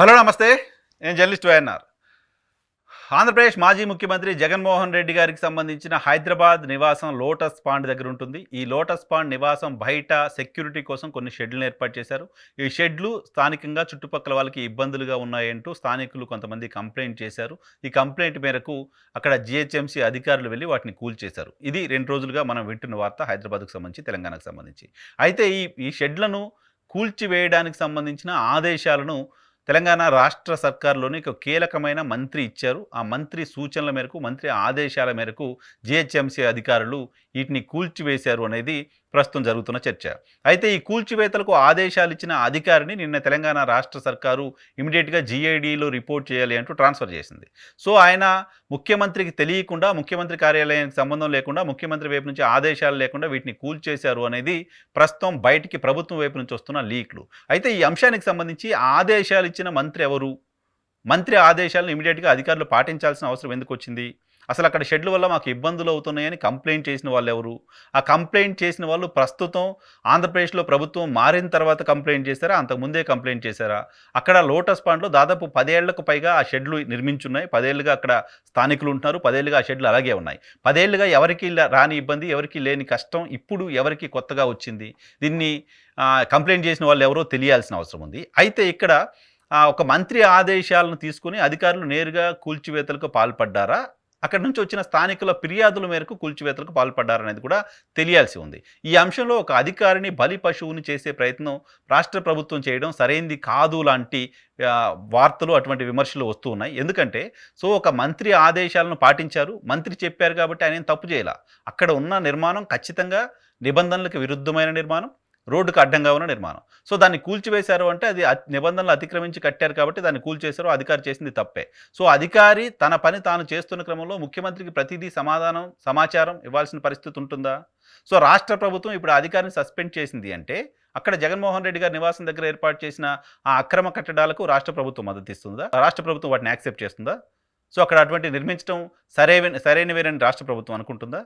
Hello నమస్తే. నేను journalist YNR. Andhra Pradesh మాజీ ముఖ్యమంత్రి జగన్మోహన్ రెడ్డి గారికి సంబంధించిన హైదరాబాద్ నివాసం లోటస్ పాండ్ దగ్గర ఉంటుంది. ఈ లోటస్ పాండ్ నివాసం బయట సెక్యూరిటీ కోసం కొన్ని షెడ్లను ఏర్పాటు చేశారు. ఈ షెడ్లు స్థానికంగా చుట్టుపక్కల వాళ్ళకి ఇబ్బందులుగా ఉన్నాయంటూ స్థానికులు కొంతమంది కంప్లైంట్ చేశారు. ఈ కంప్లైంట్ మేరకు అక్కడ జిహెచ్ఎంసీ అధికారులు వెళ్ళి వాటిని కూల్చేశారు ఇది రెండు రోజులుగా మనం వింటున్న వార్త హైదరాబాద్కు సంబంధించి తెలంగాణకు సంబంధించి. అయితే ఈ ఈ షెడ్లను కూల్చివేయడానికి సంబంధించిన ఆదేశాలను తెలంగాణ రాష్ట్ర సర్కార్లోని ఒక కీలకమైన మంత్రి ఇచ్చారు. ఆ మంత్రి సూచనల మేరకు మంత్రి ఆదేశాల మేరకు జిహెచ్ఎంసీ అధికారులు వీటిని కూల్చివేశారు అనేది ప్రస్తుతం జరుగుతున్న చర్చ. అయితే ఈ కూల్చివేతలకు ఆదేశాలు ఇచ్చిన అధికారిని నిన్న తెలంగాణ రాష్ట్ర సర్కారు ఇమీడియట్గా జీఐడిలో రిపోర్ట్ చేయాలి అంటూ ట్రాన్స్ఫర్ చేసింది. సో ఆయన ముఖ్యమంత్రికి తెలియకుండా ముఖ్యమంత్రి కార్యాలయానికి సంబంధం లేకుండా ముఖ్యమంత్రి వైపు నుంచి ఆదేశాలు లేకుండా వీటిని కూల్చేశారు అనేది ప్రస్తుతం బయటికి ప్రభుత్వం వైపు నుంచి వస్తున్న లీక్లు. అయితే ఈ అంశానికి సంబంధించి ఆదేశాలు ఇచ్చిన మంత్రి ఎవరు? మంత్రి ఆదేశాలను ఇమీడియట్గా అధికారులు పాటించాల్సిన అవసరం ఎందుకు వచ్చింది? అసలు అక్కడ షెడ్ల వల్ల మాకు ఇబ్బందులు అవుతున్నాయని కంప్లైంట్ చేసిన వాళ్ళు ఎవరు? ఆ కంప్లైంట్ చేసిన వాళ్ళు ప్రస్తుతం ఆంధ్రప్రదేశ్లో ప్రభుత్వం మారిన తర్వాత కంప్లైంట్ చేశారా? అంతకుముందే కంప్లైంట్ చేశారా? అక్కడ లోటస్ పాండ్లో దాదాపు పదేళ్ళకు పైగా ఆ షెడ్లు నిర్మించున్నాయి. పదేళ్ళుగా అక్కడ స్థానికులు ఉంటున్నారు. పదేళ్ళుగా ఆ షెడ్లు అలాగే ఉన్నాయి. పదేళ్ళుగా ఎవరికి రాని ఇబ్బంది ఎవరికి లేని కష్టం ఇప్పుడు ఎవరికి కొత్తగా వచ్చింది? దీన్ని కంప్లైంట్ చేసిన వాళ్ళు ఎవరో తెలియాల్సిన అవసరం ఉంది. అయితే ఇక్కడ ఒక మంత్రి ఆదేశాలను తీసుకుని అధికారులు నేరుగా కూల్చివేతలకు పాల్పడ్డారా? అక్కడి నుంచి వచ్చిన స్థానికుల ఫిర్యాదుల మేరకు కూల్చివేతలకు పాల్పడ్డారనేది కూడా తెలియాల్సి ఉంది. ఈ అంశంలో ఒక అధికారిని బలి పశువుని చేసే ప్రయత్నం రాష్ట్ర ప్రభుత్వం చేయడం సరైంది కాదు లాంటి వార్తలు అటువంటి విమర్శలు వస్తూ ఉన్నాయి. ఎందుకంటే సో ఒక మంత్రి ఆదేశాలను పాటించారు. మంత్రి చెప్పారు కాబట్టి ఆయన తప్పు చేయాల. అక్కడ ఉన్న నిర్మాణం ఖచ్చితంగా నిబంధనలకు విరుద్ధమైన నిర్మాణం. రోడ్డుకు అడ్డంగా ఉన్న నిర్మాణం. సో దాన్ని కూల్చివేశారు అంటే అది నిబంధనలు అతిక్రమించి కట్టారు కాబట్టి దాన్ని కూల్చేశారు అధికారి చేసింది తప్పే. సో అధికారి తన పని తాను చేస్తున్న క్రమంలో ముఖ్యమంత్రికి ప్రతిదీ సమాధానం సమాచారం ఇవ్వాల్సిన పరిస్థితి ఉంటుందా? సో రాష్ట్ర ప్రభుత్వం ఇప్పుడు అధికారిని సస్పెండ్ చేసింది అంటే అక్కడ జగన్మోహన్ రెడ్డి గారి నివాసం దగ్గర ఏర్పాటు చేసిన ఆ అక్రమ కట్టడాలకు రాష్ట్ర ప్రభుత్వం మద్దతు ఇస్తుందా? రాష్ట్ర ప్రభుత్వం వాటిని యాక్సెప్ట్ చేస్తుందా? సో అక్కడ అటువంటి నిర్మించడం సరైన సరైనవేనని రాష్ట్ర ప్రభుత్వం అనుకుంటుందా?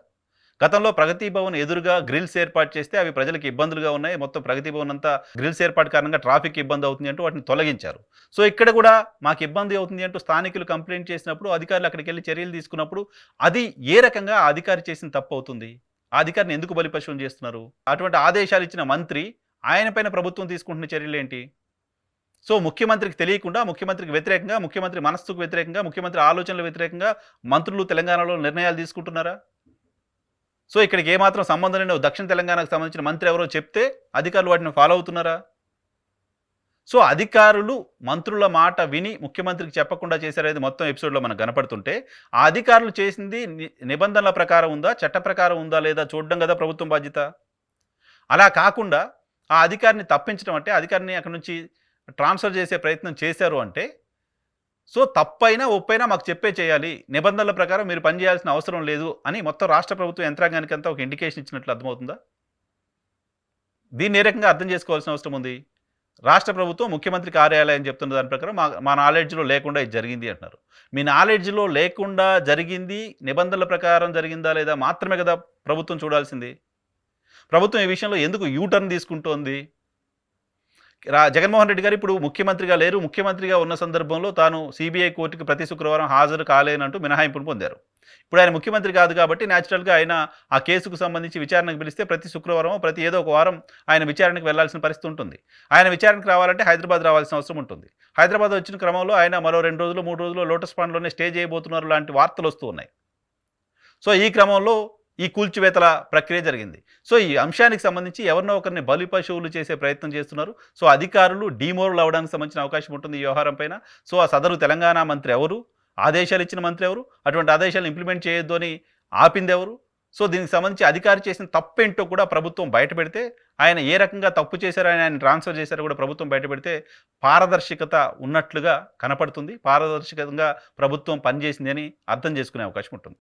గతంలో ప్రగతి భవన్ ఎదురుగా గ్రిల్స్ ఏర్పాటు చేస్తే అవి ప్రజలకు ఇబ్బందులుగా ఉన్నాయి. మొత్తం ప్రగతి భవన్ అంతా గ్రిల్స్ ఏర్పాటు కారణంగా ట్రాఫిక్ ఇబ్బంది అవుతుంది అంటూ వాటిని తొలగించారు. సో ఇక్కడ కూడా మాకు ఇబ్బంది అవుతుంది అంటూ స్థానికులు కంప్లైంట్ చేసినప్పుడు అధికారులు అక్కడికి వెళ్ళి చర్యలు తీసుకున్నప్పుడు అది ఏ రకంగా అధికారి చేసిన తప్పు అవుతుంది? ఆ అధికారిని ఎందుకు బలిపశువులు చేస్తున్నారు? అటువంటి ఆదేశాలు ఇచ్చిన మంత్రి ఆయన పైన ప్రభుత్వం తీసుకుంటున్న చర్యలు ఏంటి? సో ముఖ్యమంత్రికి తెలియకుండా ముఖ్యమంత్రికి వ్యతిరేకంగా ముఖ్యమంత్రి మనస్సుకు వ్యతిరేకంగా ముఖ్యమంత్రి ఆలోచనల వ్యతిరేకంగా మంత్రులు తెలంగాణలో నిర్ణయాలు తీసుకుంటున్నారా? సో ఇక్కడికి ఏమాత్రం సంబంధం లేని దక్షిణ తెలంగాణకు సంబంధించిన మంత్రి ఎవరో చెప్తే అధికారులు వాటిని ఫాలో అవుతున్నారా? సో అధికారులు మంత్రుల మాట విని ముఖ్యమంత్రికి చెప్పకుండా చేశారనేది మొత్తం ఎపిసోడ్లో మనకు కనపడుతుంటే ఆ అధికారులు చేసింది ని- నిబంధనల ప్రకారం ఉందా చట్ట ప్రకారం ఉందా లేదా చూడడం కదా ప్రభుత్వం బాధ్యత? అలా కాకుండా ఆ అధికారిని తప్పించడం అంటే అధికారిని అక్కడి నుంచి ట్రాన్స్ఫర్ చేసే ప్రయత్నం చేశారు అంటే సో తప్పైనా ఒప్పైనా మాకు చెప్పే చేయాలి. నిబంధనల ప్రకారం మీరు పనిచేయాల్సిన అవసరం లేదు అని మొత్తం రాష్ట్ర ప్రభుత్వ యంత్రాంగానికి అంతా ఒక ఇండికేషన్ ఇచ్చినట్లు అర్థమవుతుందా? దీన్ని ఏ రకంగా అర్థం చేసుకోవాల్సిన అవసరం ఉంది? రాష్ట్ర ప్రభుత్వం ముఖ్యమంత్రి కార్యాలయం చెప్తున్న దాని ప్రకారం మా మా నాలెడ్జ్లో లేకుండా ఇది జరిగింది అంటున్నారు. మీ నాలెడ్జ్లో లేకుండా జరిగింది నిబంధనల ప్రకారం జరిగిందా లేదా మాత్రమే కదా ప్రభుత్వం చూడాల్సింది? ప్రభుత్వం ఈ విషయంలో ఎందుకు యూటర్న్ తీసుకుంటోంది? జగన్మోహన్ రెడ్డి గారు ఇప్పుడు ముఖ్యమంత్రిగా లేరు. ముఖ్యమంత్రిగా ఉన్న సందర్భంలో తాను సిబిఐ కోర్టుకి ప్రతి శుక్రవారం హాజరు కాలేనంటూ మినహాయింపును పొందారు. ఇప్పుడు ఆయన ముఖ్యమంత్రి కాదు కాబట్టి న్యాచురల్గా ఆయన ఆ కేసుకు సంబంధించి విచారణకు పిలిస్తే ప్రతి శుక్రవారం ప్రతి ఏదో ఒక వారం ఆయన విచారణకు వెళ్ళాల్సిన పరిస్థితి ఉంటుంది. ఆయన విచారణకు రావాలంటే హైదరాబాద్ రావాల్సిన అవసరం ఉంటుంది. హైదరాబాద్ వచ్చిన క్రమంలో ఆయన మరో రెండు రోజులు మూడు రోజులు లోటస్ పాండ్లోనే స్టే చేయబోతున్నారు లాంటి వార్తలు వస్తూ ఉన్నాయి. సో ఈ క్రమంలో ఈ కూల్చివేతల ప్రక్రియ జరిగింది. సో ఈ అంశానికి సంబంధించి ఎవరినో ఒకరిని బలి పశువులు చేసే ప్రయత్నం చేస్తున్నారు. సో అధికారులు డీమోరల్ అవడానికి సంబంధించిన అవకాశం ఉంటుంది ఈ వ్యవహారం పైన. సో ఆ సదరు తెలంగాణ మంత్రి ఎవరు? ఆదేశాలు ఇచ్చిన మంత్రి ఎవరు? అటువంటి ఆదేశాలు ఇంప్లిమెంట్ చేయొద్దు అని ఆపింది ఎవరు? సో దీనికి సంబంధించి అధికారి చేసిన తప్పేంటో కూడా ప్రభుత్వం బయటపెడితే ఆయన ఏ రకంగా తప్పు చేశారో ఆయన ట్రాన్స్ఫర్ చేశారో కూడా ప్రభుత్వం బయటపెడితే పారదర్శకత ఉన్నట్లుగా కనపడుతుంది. పారదర్శకంగా ప్రభుత్వం పనిచేసిందని అర్థం చేసుకునే అవకాశం ఉంటుంది.